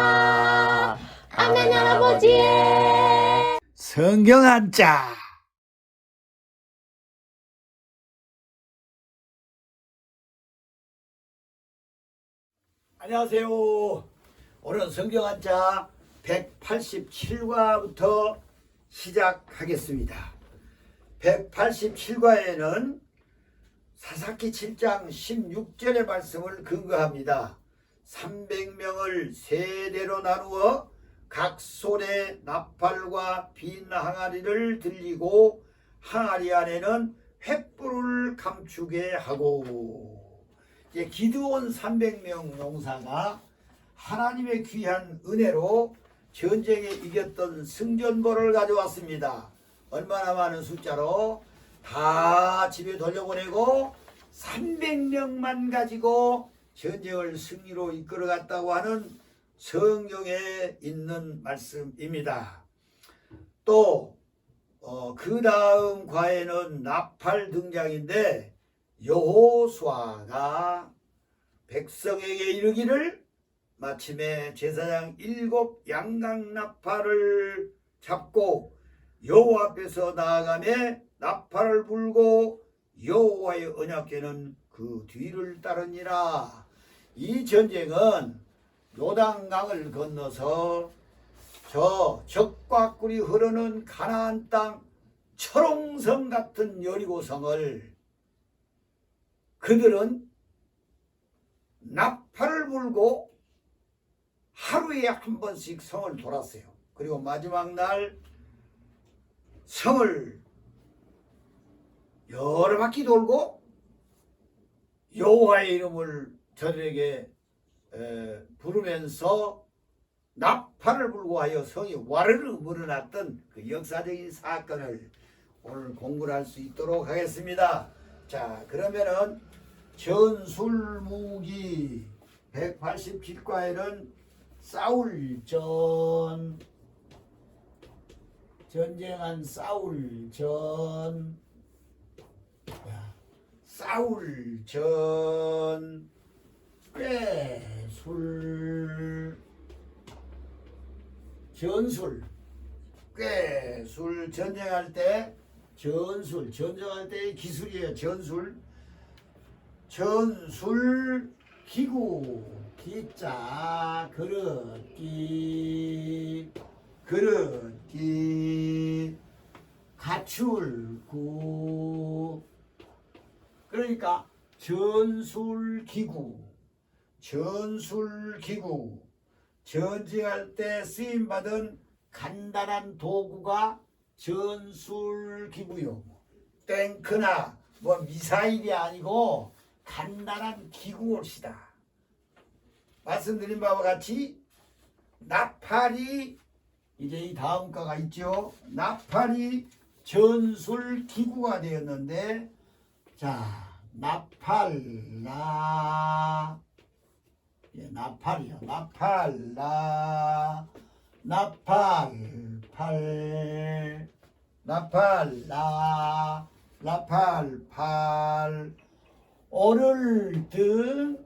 아. 하나님 할아버지. 성경 한 자. 안녕하세요. 오늘 성경 한 자 187과부터 시작하겠습니다. 187과에는 사사기 7장 16절의 말씀을 근거합니다. 300명을 세대로 나누어 각 손에 나팔과 빈 항아리를 들리고 항아리 안에는 횃불을 감추게 하고 이제 기드온 300명 용사가 하나님의 귀한 은혜로 전쟁에 이겼던 승전보를 가져왔습니다. 얼마나 많은 숫자로 다 집에 돌려보내고 300명만 가지고 전쟁을 승리로 이끌어갔다고 하는 성경에 있는 말씀입니다. 또, 어, 그 다음 과에는 나팔 등장인데, 여호수아가 백성에게 이르기를 마침에 제사장 일곱 양강 나팔을 잡고 여호와 앞에서 나아가매 나팔을 불고 여호와의 언약궤는 그 뒤를 따르니라. 이 전쟁은 요단강을 건너서 저 적과 꿀이 흐르는 가나안 땅 철옹성 같은 여리고성을 그들은 나팔을 불고 하루에 한 번씩 성을 돌았어요. 그리고 마지막 날 성을 여러 바퀴 돌고 여호와의 이름을 저들에게 에, 부르면서 나팔을 불고 하여 성이 와르르 물어났던 그 역사적인 사건을 오늘 공부를 할 수 있도록 하겠습니다. 자, 그러면은 전술무기 187과에는 싸울 전 전쟁한 싸울 전 싸울 전. 꾀술. 전술. 꾀술 전쟁할 때 전술. 전쟁할 때의 기술이에요 전술. 전술 기구. 기자 그릇기. 그릇기. 가출구 그러니까 전술기구 전술기구. 전쟁할 때 쓰임받은 간단한 도구가 전술기구요. 탱크나 뭐 미사일이 아니고 간단한 기구옷이다. 말씀드린 바와 같이 나팔이 이제 이 다음 가가 있죠. 나팔이 전술기구가 되었는데 자 나팔라. 예, 나팔이요. 나팔라. 나팔팔. 나팔라. 나팔팔. 오를 등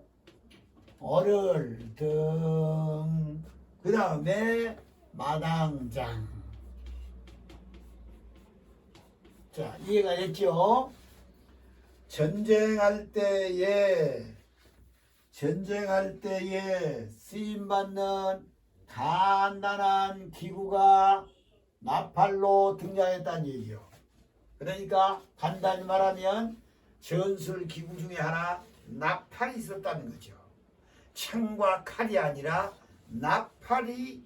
오를 등. 그 다음에 마당장. 자 이해가 됐죠? 전쟁할 때에 전쟁할 때에 쓰임 받는 간단한 기구가 나팔로 등장했다는 얘기요. 그러니까 간단히 말하면 전술 기구 중에 하나 나팔이 있었다는 거죠. 창과 칼이 아니라 나팔이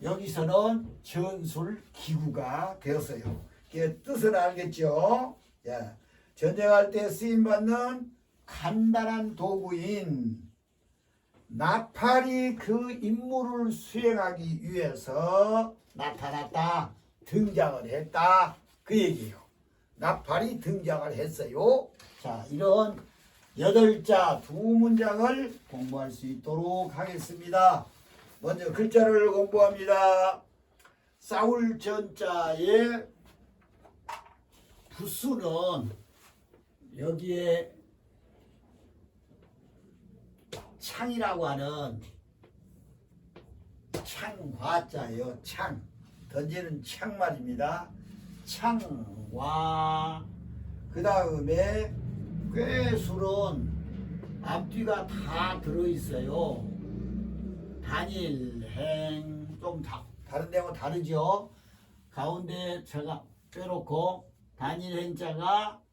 여기서는 전술 기구가 되었어요. 그 뜻을 알겠죠? 야. 전쟁할 때 쓰임받는 간단한 도구인 나팔이 그 임무를 수행하기 위해서 나타났다, 등장을 했다 그 얘기예요. 나팔이 등장을 했어요. 자, 이런 여덟 자 두 문장을 공부할 수 있도록 하겠습니다. 먼저 글자를 공부합니다. 싸울 전자의 부수는 여기에 창이라고 하는 창화자예요. 창 던지는 창 말입니다. 창화 그 다음에 꾀술은 앞뒤가 다 들어있어요. 단일행 좀 다, 다른 데하고 다르죠. 가운데 제가 빼놓고 단일행자가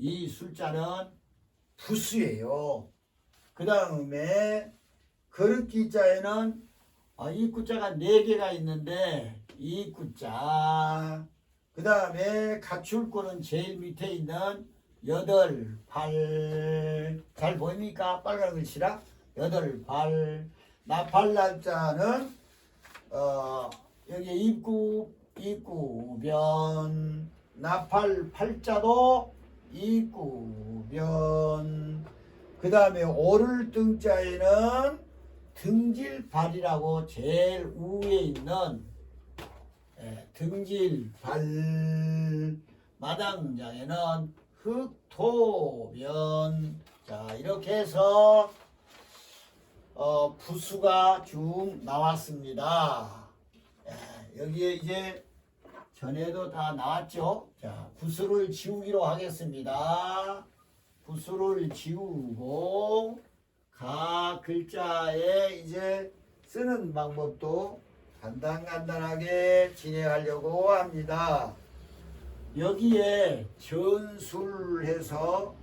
이 숫자는 부수예요. 그 다음에 그릇기자에는 어, 이 구자가 네 개가 있는데 이 구자. 그 다음에 갖출구는 제일 밑에 있는 여덟 팔잘 보입니까? 빨간 글씨라? 여덟 팔. 나팔 날짜는 어 여기 입구 입구변 나팔 팔자도 입구변 그 다음에 오를 등자에는 등질발이라고 제일 위에 있는 예, 등질발 마당장에는 흑토변 자 이렇게 해서 어, 부수가 쭉 나왔습니다. 예, 여기에 이제 전에도 다 나왔죠. 자 부수를 지우기로 하겠습니다. 부수를 지우고 각 글자에 이제 쓰는 방법도 간단간단하게 진행하려고 합니다. 여기에 전술해서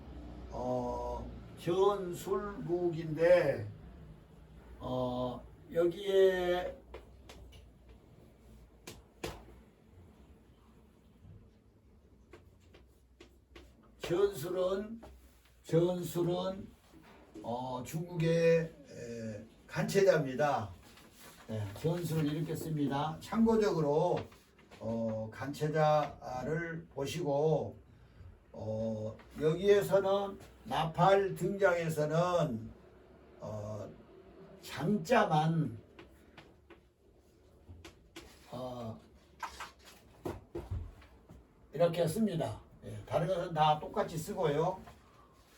어 전술묵인데 어 여기에 전술은 전술은 어 중국의 에, 간체자입니다. 네, 전술을 이렇게 씁니다. 참고적으로 어, 간체자를 보시고 어, 여기에서는 나팔 등장에서는 어, 장자만 어, 이렇게 씁니다. 예, 다른 것은 다 똑같이 쓰고요.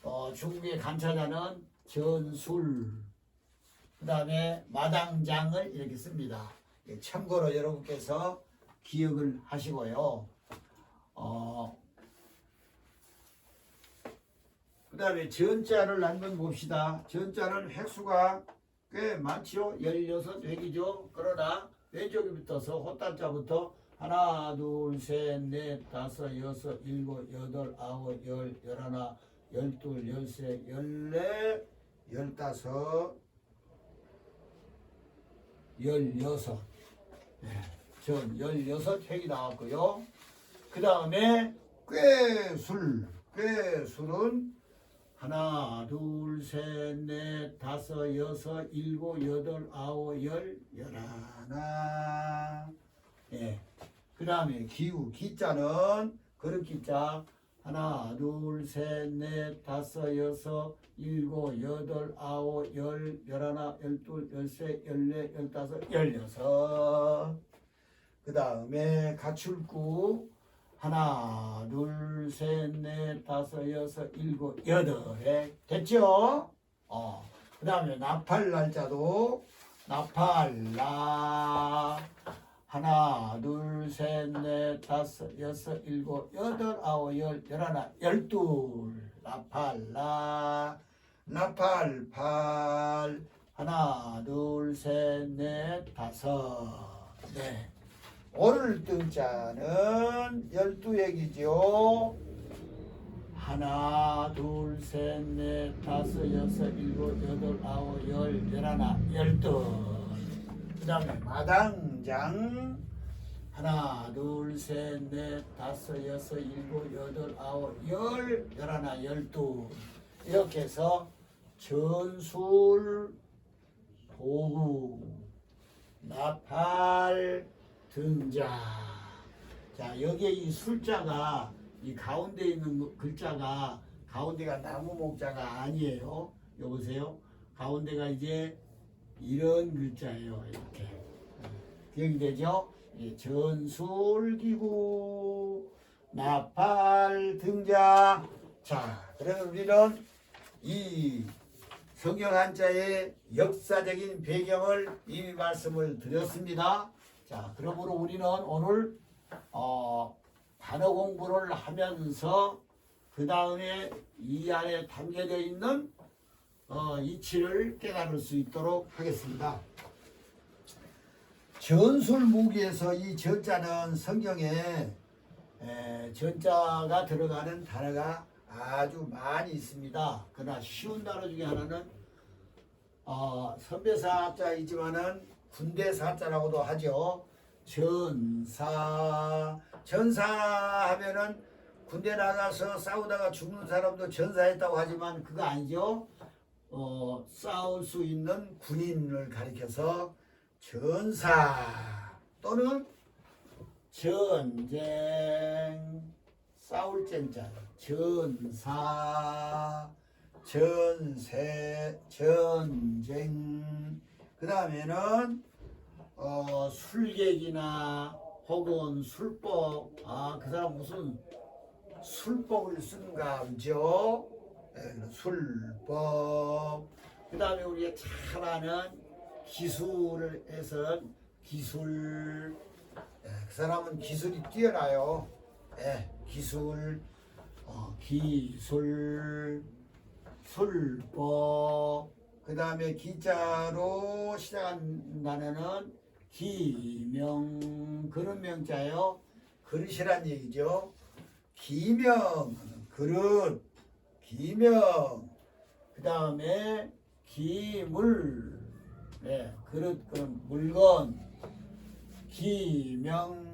어, 중국의 간차자는 전술, 그 다음에 마당장을 이렇게 씁니다. 예, 참고로 여러분께서 기억을 하시고요. 어, 그 다음에 전자를 한번 봅시다. 전자는 획수가 꽤 많죠. 16 획이죠. 그러나 왼쪽에 붙어서 호딴자부터 하나, 둘, 셋, 넷, 다섯, 여섯, 일곱, 여덟, 아홉, 열, 열하나, 열둘, 열세, 열네, 열다섯, 열여섯. 네, 전 열여섯 획이 나왔고요. 그 다음에 꾀술, 꾀술은 하나, 둘, 셋, 넷, 다섯, 여섯, 일곱, 여덟, 아홉, 열, 열하나. 예. 그 다음에 기우, 기자는 그릇 기자. 하나, 둘, 셋, 넷, 다섯, 여섯, 일곱, 여덟, 아홉, 열, 열하나, 열둘, 열세, 열네, 열다섯, 열여섯. 그 다음에 가출구. 하나, 둘, 셋, 넷, 다섯, 여섯, 일곱, 여덟에 됐죠? 어. 그 다음에 나팔 날짜도 나팔 라 하나, 둘, 셋, 넷, 다섯, 여섯, 일곱, 여덟, 아홉, 열, 열하나, 열둘 나팔 라 나팔 팔 하나, 둘, 셋, 넷, 다섯 네. 오를 등자는 열두 액이죠. 하나, 둘, 셋, 넷, 다섯, 여섯, 일곱, 여덟, 아홉, 열, 열하나, 열둘. 그 다음에 마당 장. 하나, 둘, 셋, 넷, 다섯, 여섯, 일곱, 여덟, 아홉, 열, 열하나, 열둘. 이렇게 해서 전술, 도구, 나팔, 등자. 자, 여기에 이 술자가 이 가운데 있는 글자가 가운데가 나무 목자가 아니에요. 여보세요. 가운데가 이제 이런 글자예요. 이렇게. 기억이 되죠? 예, 전술기구, 나팔 등자. 자, 그래서 우리는 이 성경 한자의 역사적인 배경을 이미 말씀을 드렸습니다. 자, 그러므로 우리는 오늘 어, 단어 공부를 하면서 그 다음에 이 안에 담겨져 있는 어, 이치를 깨달을 수 있도록 하겠습니다. 전술 무기에서 이 전자는 성경에 에, 전자가 들어가는 단어가 아주 많이 있습니다. 그러나 쉬운 단어 중에 하나는 어, 선배사자이지만은 군대사자라고도 하죠. 전사 전사 하면은 군대 나가서 싸우다가 죽는 사람도 전사했다고 하지만 그거 아니죠. 어, 싸울 수 있는 군인을 가리켜서 전사 또는 전쟁. 싸울 젠자 전사. 전세. 전쟁. 그 다음에는 어, 술객이나 혹은 술법. 아 그 사람 무슨 술법을 쓰는가 보죠? 예, 술법. 그 다음에 우리가 잘 아는 기술을 해서 기술 예, 그 사람은 기술이 뛰어나요. 예, 기술 어, 기술 술법 그 다음에 기자로 시작한 단어는 기명 그런 명자요. 그릇이란 얘기죠. 기명 그릇 기명 그 다음에 기물 네, 그릇 그런 물건 기명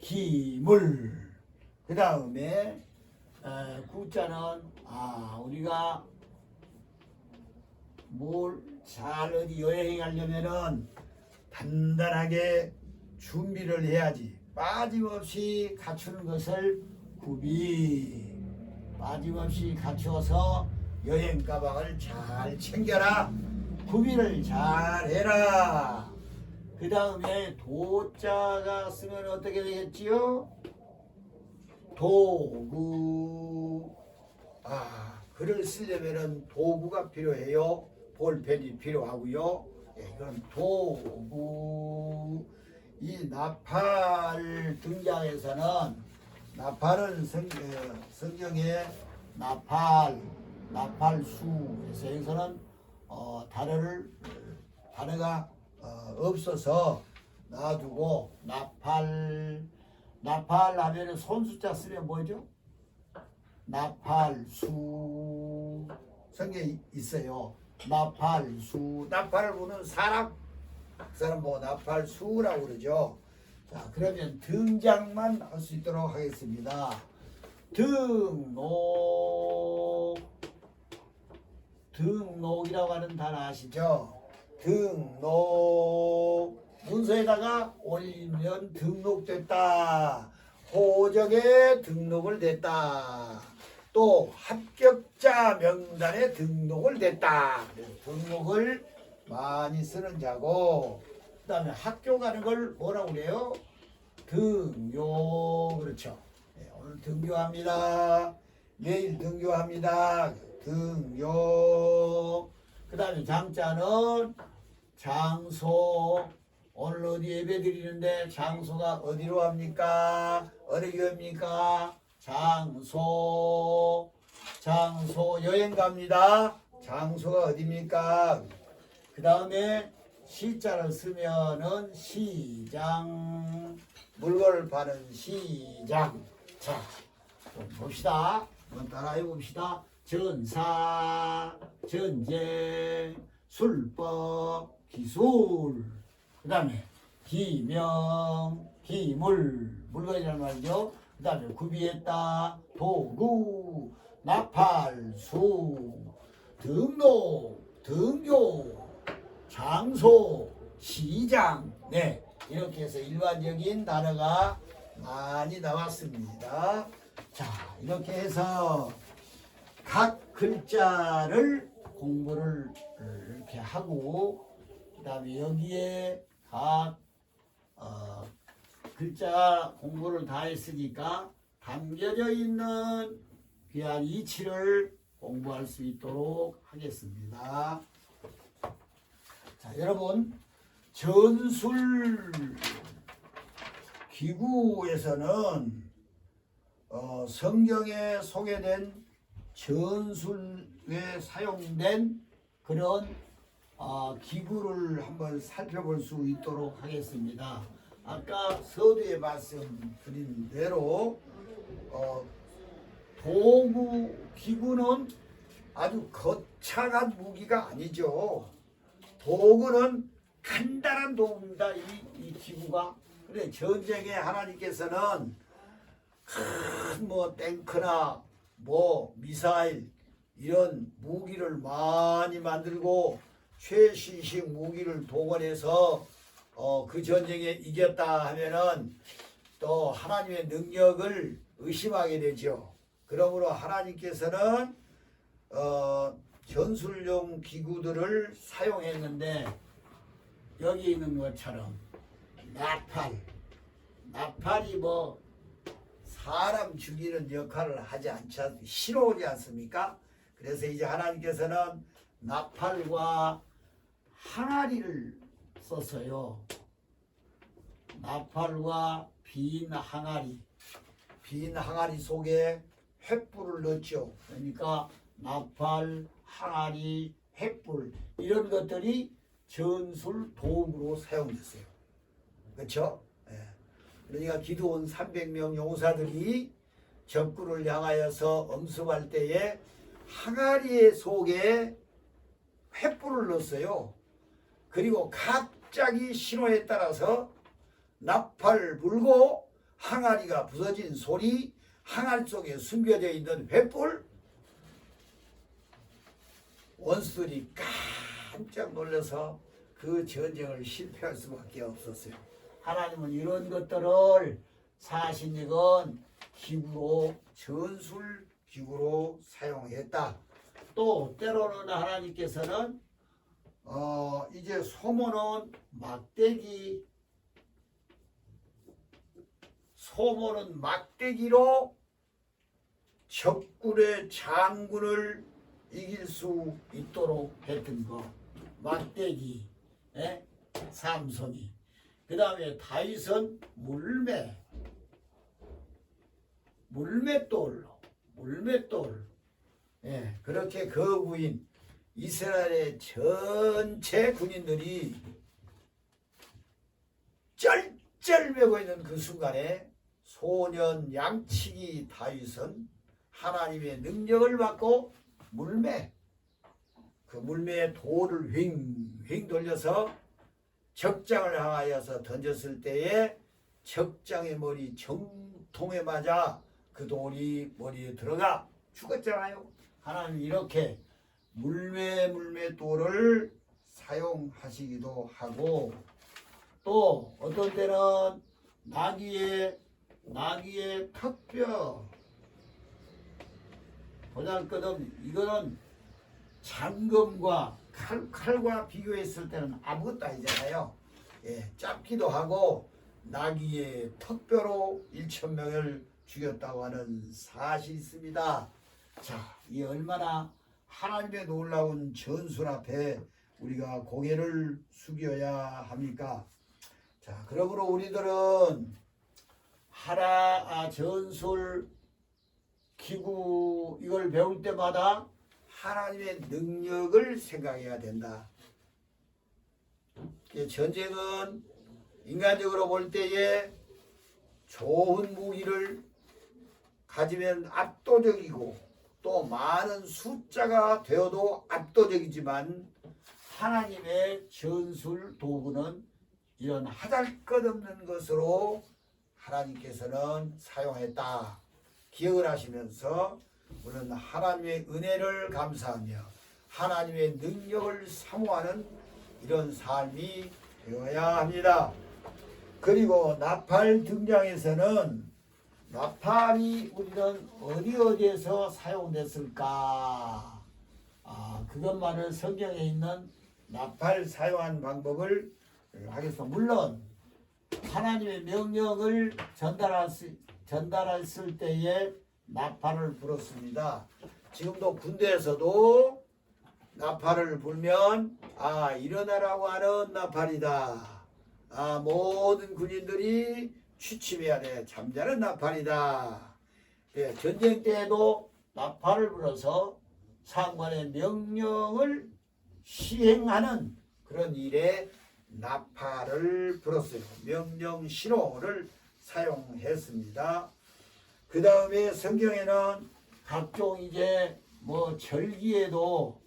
기물. 그 다음에 구자는 아 우리가 뭘 잘 어디 여행하려면은 단단하게 준비를 해야지. 빠짐없이 갖추는 것을 구비. 빠짐없이 갖추어서 여행 가방을 잘 챙겨라 구비를 잘 해라. 그 다음에 도자가 쓰면 어떻게 되겠지요? 도구. 아 글을 쓰려면은 도구가 필요해요. 볼펜이 필요하고요. 예, 이건 도구. 이 나팔 등장에서는 나팔은 성, 어, 성경에 나팔 나팔수에서 여기서는 어, 단어를 단어가 어, 없어서 놔두고 나팔 나팔 하면은 손숫자 쓰면 뭐죠? 나팔 수 성경에 있어요. 나팔 수 나팔을 부는 사람 그 사람 뭐 나팔 수라고 그러죠. 자 그러면 등장만 할 수 있도록 하겠습니다. 등록 등록이라고 하는 단어 아시죠? 등록 문서에다가 올리면 등록됐다. 호적에 등록을 됐다. 또 합격자 명단에 등록을 됐다. 등록을 많이 쓰는 자고 그다음에 학교 가는 걸 뭐라고 그래요? 등교 그렇죠. 네, 오늘 등교합니다. 내일 등교합니다. 등교. 그다음에 장자는 장소. 오늘 어디 예배 드리는데 장소가 어디로 합니까? 어느 교회입니까? 장소. 장소 여행 갑니다. 장소가 어디입니까? 그 다음에 시자를 쓰면은 시장 물건을 파는 시장 자좀 봅시다 한번 따라해 봅시다 전사 전쟁 술법 기술. 그 다음에 기명 기물. 물건이라는 말이죠. 그 다음에 구비했다 도구 나팔수 등록 등교 장소, 시장, 네 이렇게 해서 일반적인 단어가 많이 나왔습니다. 자 이렇게 해서 각 글자를 공부를 이렇게 하고 그 다음에 여기에 각 어, 글자 공부를 다 했으니까 담겨져 있는 귀한 이치를 공부할 수 있도록 하겠습니다. 자, 여러분 전술 기구에서는 어, 성경에 소개된 전술에 사용된 그런 어, 기구를 한번 살펴볼 수 있도록 하겠습니다. 아까 서두에 말씀드린 대로 어, 도구 기구는 아주 거창한 무기가 아니죠. 도구는 간단한 도구입니다. 이, 이 기구가. 그래 전쟁에 하나님께서는 큰 뭐 탱크나 뭐 미사일 이런 무기를 많이 만들고 최신식 무기를 동원해서 어, 그 전쟁에 이겼다 하면은 또 하나님의 능력을 의심하게 되죠. 그러므로 하나님께서는 어, 전술용 기구들을 사용했는데 여기 있는 것처럼 나팔, 나팔이 뭐 사람 죽이는 역할을 하지 않지 않, 싫어오지 않습니까? 그래서 이제 하나님께서는 나팔과 항아리를 썼어요. 나팔과 빈 항아리, 빈 항아리 속에 횃불을 넣죠. 그러니까 나팔, 항아리, 횃불 이런 것들이 전술 도구로 사용됐어요. 그렇죠? 예. 그러니까 기도원 300명 용사들이 적군을 향하여서 엄습할 때에 항아리 속에 횃불을 넣었어요. 그리고 갑자기 신호에 따라서 나팔 불고 항아리가 부서진 소리, 항아리 속에 숨겨져 있는 횃불, 원수들이 깜짝 놀라서 그 전쟁을 실패할 수밖에 없었어요. 하나님은 이런 것들을 사신익은 기구로 전술 기구로 사용했다. 또 때로는 하나님께서는 어 이제 소모는 막대기 소모는 막대기로 적군의 장군을 이길 수 있도록 했던 거 막대기 예? 삼손이 그 다음에 다윗은 물매 물맷돌로 물맷돌. 예, 그렇게 그 부인 이스라엘의 전체 군인들이 쩔쩔매고 있는 그 순간에 소년 양치기 다윗은 하나님의 능력을 받고 물매 그 물매의 돌을 휑 휑 돌려서 적장을 향하여서 던졌을 때에 적장의 머리 정통에 맞아 그 돌이 머리에 들어가 죽었잖아요. 하나님 이렇게 물매 물매 돌을 사용하시기도 하고 또 어떤 때는 나귀의 나귀의 턱뼈 보잘것없는 이거는 장검과 칼, 칼과 비교했을 때는 아무것도 아니잖아요. 예, 짧기도 하고 나귀의 턱뼈로 1천 명을 죽였다고 하는 사실이 있습니다. 자, 이 얼마나 하나님의 놀라운 전술 앞에 우리가 고개를 숙여야 합니까? 자, 그러므로 우리들은 하나 아, 전술 기구 이걸 배울 때마다 하나님의 능력을 생각해야 된다. 이 전쟁은 인간적으로 볼 때에 좋은 무기를 가지면 압도적이고 또 많은 숫자가 되어도 압도적이지만 하나님의 전술 도구는 이런 하잘것없는 것으로 하나님께서는 사용했다. 기억을 하시면서 우리는 하나님의 은혜를 감사하며 하나님의 능력을 사모하는 이런 삶이 되어야 합니다. 그리고 나팔 등장에서는 나팔이 우리는 어디 어디에서 사용됐을까? 아, 그것만을 성경에 있는 나팔 사용한 방법을 하겠습니다. 물론 하나님의 명령을 전달할 수, 전달했을 때에 나팔을 불었습니다. 지금도 군대에서도 나팔을 불면 아 일어나라고 하는 나팔이다. 아 모든 군인들이 취침해야 돼. 잠자는 나팔이다. 예, 전쟁 때에도 나팔을 불어서 상관의 명령을 시행하는 그런 일에 나팔을 불었어요. 명령 신호를 사용했습니다. 그 다음에 성경에는 각종 이제 뭐 절기에도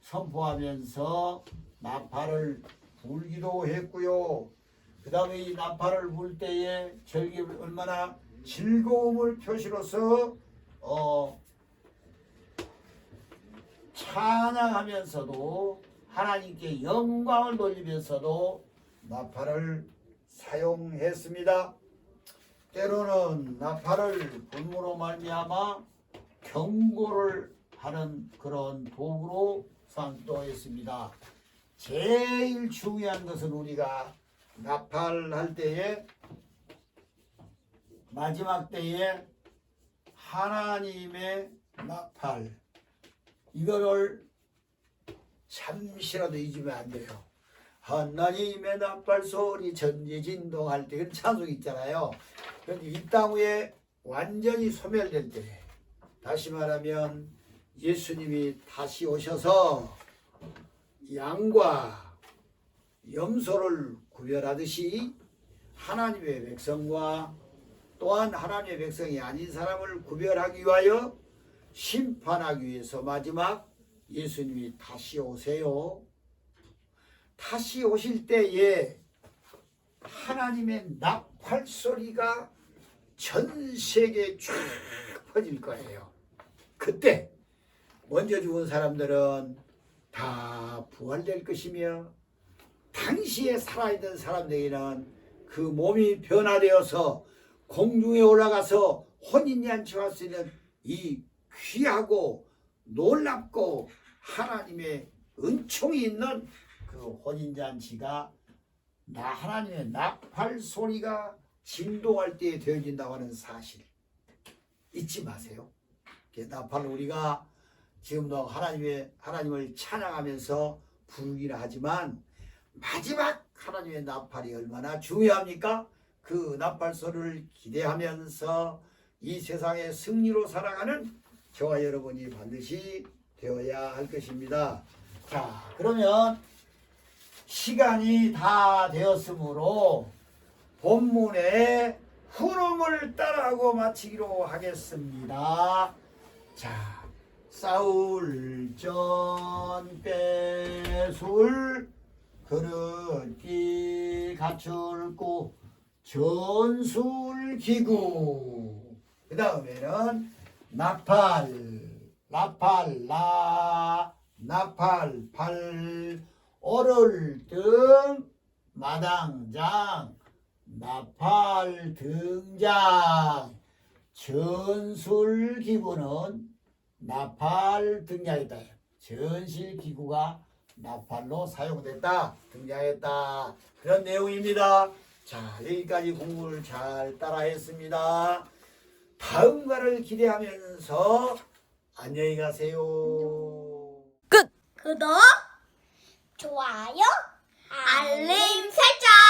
선포하면서 나팔을 불기도 했고요. 그 다음에 이 나팔을 불 때에 절기 얼마나 즐거움을 표시로서 어 찬양하면서도 하나님께 영광을 돌리면서도 나팔을 사용했습니다. 때로는 나팔을 불무로 말미암아 경고를 하는 그런 도구로 삼도했습니다. 제일 중요한 것은 우리가 나팔할 때에 마지막 때에 하나님의 나팔 이거를 잠시라도 잊으면 안 돼요. 하나님의 나팔 소리 전지진동할 때 그런 찬송 있잖아요. 그런데 이 땅 위에 완전히 소멸될 때 다시 말하면 예수님이 다시 오셔서 양과 염소를 구별하듯이 하나님의 백성과 또한 하나님의 백성이 아닌 사람을 구별하기 위하여 심판하기 위해서 마지막 예수님이 다시 오세요. 다시 오실 때에 하나님의 나팔 소리가 전 세계에 쫙 퍼질 거예요. 그때 먼저 죽은 사람들은 다 부활될 것이며 당시에 살아있던 사람들에게는 그 몸이 변화되어서 공중에 올라가서 혼인잔치 할 수 있는 이 귀하고 놀랍고 하나님의 은총이 있는 그 혼인잔치가 나 하나님의 나팔 소리가 진동할 때에 되어진다고 하는 사실 잊지 마세요. 그 나팔을 우리가 지금도 하나님의 하나님을 찬양하면서 부르기는 하지만 마지막 하나님의 나팔이 얼마나 중요합니까? 그 나팔 소리를 기대하면서 이 세상의 승리로 살아가는 저와 여러분이 반드시 되어야 할 것입니다. 자, 그러면 시간이 다 되었으므로 본문의 흐름을 따라하고 마치기로 하겠습니다. 자, 싸울 전 빼술 그릇기 갖출고 전술 기구 그 다음에는 나팔 나팔 나 나팔 팔 오를 등 마당장 나팔 등장 전술 기구는 나팔 등장했다. 전실 기구가 나팔로 사용됐다. 등장했다. 그런 내용입니다. 자, 여기까지 공부를 잘 따라했습니다. 다음과를 기대하면서 안녕히 가세요. 구독, 좋아요, 알림 설정.